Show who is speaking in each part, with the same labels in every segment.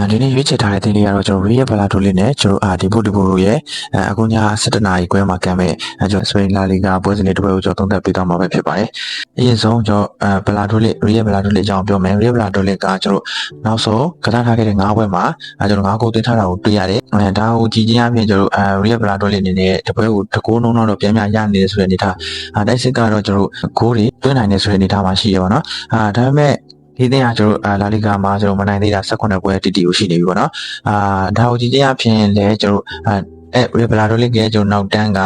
Speaker 1: အဲဒီနေ့ရွေးချယ်ထားတဲ့တင်လေးကတော့ကျွန်တော် Real Bala တို့လေးနဲ့ကျွန်တော်အာဒီဘုတ်ဒီဘုတ်တို့ရဲ့အဲအခုည7နာရီခွဲမှာကမ်းမဲ့အဲကျွန်တော်စပိန်လာလီဂါပွဲစဉ်လေးတစ်ပွဲကိုကျွန်တော်သုံးသပ်ပေးသွားမှာပဲဖြစ်ပါတယ်။အရင်ဆုံးကျွန်တော်အဲဘလာတို့လေး Real Bala တို့လေးအကြောင်းပြောမယ်။ Real Bala တို့လေးကကျွန်တော်နောက်ဆုံးကစားထားခဲ့တဲ့၅ပွဲမှာအဲကျွန်တော်၅ဂိုးသွင်းထားတာကိုတွေ့ရတယ်။အဲဒါကိုကြည်ချင်းအပြင်ကျွန်တော်အဲ Real Bala တို့လေးအနေနဲ့တစ်ပွဲကိုတကိုးနှုံးတော့ပြန်ပြန်ရနေတယ်ဆိုတဲ့အနေထား။အဲတိုက်စစ်ကတော့ကျွန်တော်ဂိုးတွေသွင်းနိုင်တယ်ဆိုတဲ့အနေထားမှာရှိရပါတော့။အာဒါပေမဲ့ ဒီတင်ကကျွန်တော်အာလာလီဂါမှာကျွန်တော်မနိုင်သေးတာ18ပွဲတီတီကိုရှိနေပြီပေါ့နော်အာဒါကိုကြည့်ကြရဖြင့်လဲကျွန်တော် အဲ Revelator ရဲ့ကျွန်တော်နောက်တန်းက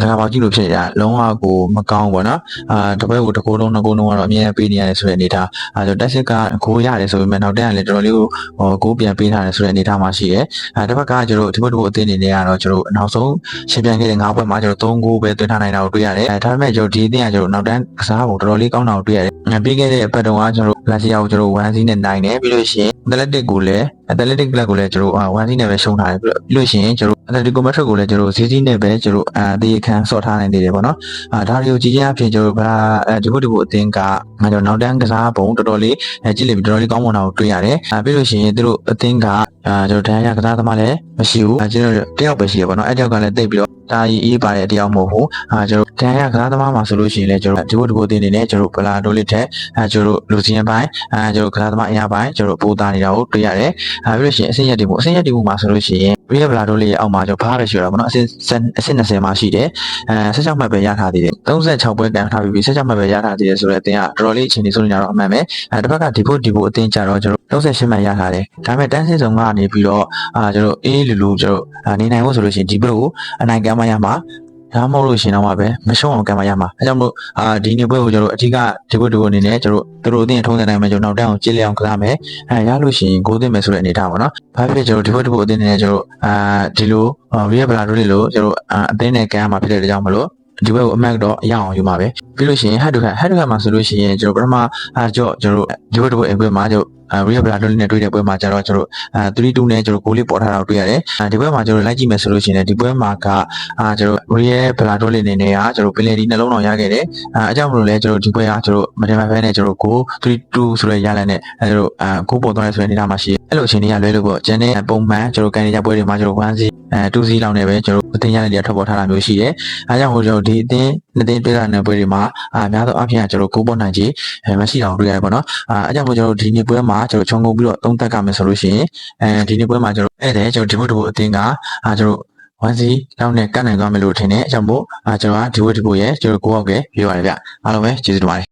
Speaker 1: စကားပေါက်ကြည့်လို့ဖြစ်နေတာလုံးဝကိုမကောင်းဘူးပေါ့နော်အာတပွဲကိုတစ်ကိုယ်လုံးနှစ်ကိုယ်လုံးကတော့အမြဲပေးနေရတယ်ဆိုတဲ့အနေထားအာကျွန်တော်တက်စစ်ကကိုရတယ်ဆိုပေမဲ့နောက်တန်းကလည်းတော်တော်လေးကိုဟိုကိုပြန်ပေးထားတယ်ဆိုတဲ့အနေထားမှာရှိရဲအာတစ်ဖက်ကကျွန်တော်ဒီဘက်တစ်ခုအသင်းအနေနဲ့ကတော့ကျွန်တော်နောက်ဆုံးရှင်ပြန်ခဲ့တဲ့၅ပွဲမှာကျွန်တော်၃ဂိုးပဲသွင်းထားနိုင်တာကိုတွေ့ရတယ်အဲဒါပေမဲ့ကျွန်တော်ဒီအသင်းကကျွန်တော်နောက်တန်းကစားပုံတော်တော်လေးကောင်းတာကိုတွေ့ရတယ်ပြီးခဲ့တဲ့အပတ်တုန်းကကျွန်တော်လာစီယာကိုကျွန်တော်1-0နဲ့နိုင်တယ်ပြီးလို့ရှိရင် Athletic ကိုလည်း Athletic Club ကိုလည်းကျွန်တော်1စီးနဲ့ပဲရှုံးထားတယ်ပြီးလို့ရှိရင်ကျွန်တော် Atletico Madrid ကိုလည်းကျွန်တော်ဈေးကြီးနဲ့ပဲကျွန်တော်အာတေးခန်းဆော့ထားနိုင်သေးတယ်ပေါ့နော်အာဒါတွေကိုကြည့်ချင်းအဖြစ်ကျွန်တော်ဗလာအဲဒီဘုတ်ဒီဘုတ်အသင်းကငါကျွန်တော်နောက်တန်းကစားပုံတော်တော်လေးကြည့်လိမ့်ပြီးတော်တော်လေးကောင်းမွန်တာကိုတွေ့ရတယ်အာပြီးလို့ရှိရင်သူတို့အသင်းကအာကျွန်တော်တရားရကစားသမားလည်းမရှိဘူးအာကျွန်တော်တယောက်ပဲရှိရပေါ့နော်အဲတယောက်ကလည်းတိတ်ပြီးတော့ဒါကြီးအေးပါတဲ့တယောက်မဟုတ်ဘူးအာကျွန်တော်တရားရကစားသမားမှာဆိုလို့ရှိရင်လည်းကျွန်တော်ဒီဘုတ်ဒီဘုတ်အသင်းအနေနဲ့ကျွန်တော်ဗလာတိုလစ်ထက်အဲကျွန်တော်လူစီယန်ပိုင်းအဲကျွန်တော်ကစားသမားအရာပိုင်းကျွန်တော်ပိုးသားနေတာကိုတွေ့ရတယ်အဲပြီးလို့ရှိရင်အဆင့်ရက်တွေပေါ့အဆင့်ရက်တွေမှာဆိုလို့ရှိရင် Real Bala တို့လေးရဲ့အောက်မှာကျွန်တော်ဘားပဲရှိရတာပေါ့နော်အဆင့်အဆင့်20မှာရှိတယ်အဲ16မှတ်ပဲရထားသေးတယ်36ပွဲကန်ထားပြီးပြီး16မှတ်ပဲရထားသေးတယ်ဆိုတော့အတင်းကတော်တော်လေးအချိန်ကြီးဆုံးနေကြတော့အမှန်ပဲအဲတစ်ဖက်ကဒီဖို့ဒီဖို့အတင်းကြတော့ကျွန်တော်38မှတ်ရထားတယ်ဒါပေမဲ့တန်းစင်းစုံကနေပြီးတော့အာကျွန်တော်အေးလူလူကျွန်တော်နေနိုင်ဖို့ဆိုလို့ရှိရင်ဒီဘက်ကိုအနိုင်ကမ်းမရမှာ ဒါမှမဟုတ်လို့ရှင်တော့မှပဲမရှုံးအောင်ကံမရမှာအဲကြောင့်မို့အာဒီနေ့ပွဲကိုကျွန်တော်အထူးကဒီဘက်ဒီဘက်အနေနဲ့ကျွန်တော်တို့တို့အတင်းထုံးစံတိုင်းမှာကျွန်တော်နောက်တန်းအောင်ကြည့်လျအောင်ကစားမယ်အဲရလို့ရှိရင်ဂိုးသွင်းမယ်ဆိုတဲ့အနေထားပါနော်ဘာဖြစ်ကျွန်တော်ဒီဘက်ဒီဘက်အတင်းနဲ့ကျွန်တော်အာဒီလိုရီယဘလာတို့လေးလို့ကျွန်တော်အတင်းနဲ့ကမ်းမှာဖြစ်တဲ့ကြောင့်မလို့ဒီဘက်ကိုအမတ်တော့အရအောင်ယူမှာပဲပြီးလို့ရှိရင် head to head head to head မှာဆိုလို့ရှိရင်ကျွန်တော်ပထမအားကြော့ကျွန်တော်ဒီဘက်ဒီဘက်အင်ကွဲမှာကျွန်တော် အဲရီယဘလာတို့လေးနဲ့တွေ့တဲ့ပွဲမှာကျတော့ကျွန်တော်အဲ3-2နဲ့ကျွန်တော်ဂိုးလေးပေါ်ထားတာကိုတွေ့ရတယ်အဲဒီပွဲမှာကျွန်တော်လိုက်ကြည့်မယ်ဆိုလို့ရှိရင်ဒီပွဲမှာကအာကျွန်တော်ရီယဘလာတို့လေးနေနေကကျွန်တော်ပင်လယ်ဒီနှလုံးတော်ရခဲ့တယ်အဲအကြောင်းမလို့လဲကျွန်တော်ဒီပွဲကကျွန်တော်မတင်မဖဲနဲ့ကျွန်တော်ဂိုး3-2ဆိုတဲ့ရလနဲ့အဲကျွန်တော်အဲဂိုးပေါ်သွားတဲ့ဆိုတဲ့အနေအထားမှာရှိအဲ့လိုအချိန်တွေကလွဲလို့ပေါ့ကျန်တဲ့ပုံမှန်ကျွန်တော်ကန်နေကြပွဲတွေမှာကျွန်တော်1စီအဲ2စီလောက်နဲ့ပဲကျွန်တော်အတင်းရတဲ့နေရာထွက်ပေါ်ထားတာမျိုးရှိတယ်အဲကြောင့်ဟိုကျွန်တော်ဒီအတင်းနှစ်တင်းတွေ့ရတဲ့ပွဲတွေမှာအာများသောအားဖြင့်ကျွန်တော်ဂိုးပေါ်နိုင်ခြေအဲမရှိအောင်တွေ့ရတယ်ပေါ့နော်အာအဲကြောင့်ဟိုကျွန်တော်ဒီနေ့ပွဲမှာကျွန်တော်ခြုံငုံပြီးတော့သုံးသပ်ကြမယ်ဆိုလို့ရှိရင်အဲဒီနေ့ပွဲမှာကျွန်တော်ဧည့်သည်ကျွန်တော်ဒီဘုတ်ဒီဘုတ်အတင်းကအာကျွန်တော်ဝမ်စီလောက်နဲ့ကတ်နိုင်သွားမယ်လို့ထင်တယ်အကြောင်းမို့အာကျွန်တော်ကဒီဝက်ဒီဘုတ်ရဲ့ကျွန်တော်ကိုယ့်အောက်ကပြောရတယ်ဗျအားလုံးပဲကျေးဇူးတင်ပါတယ်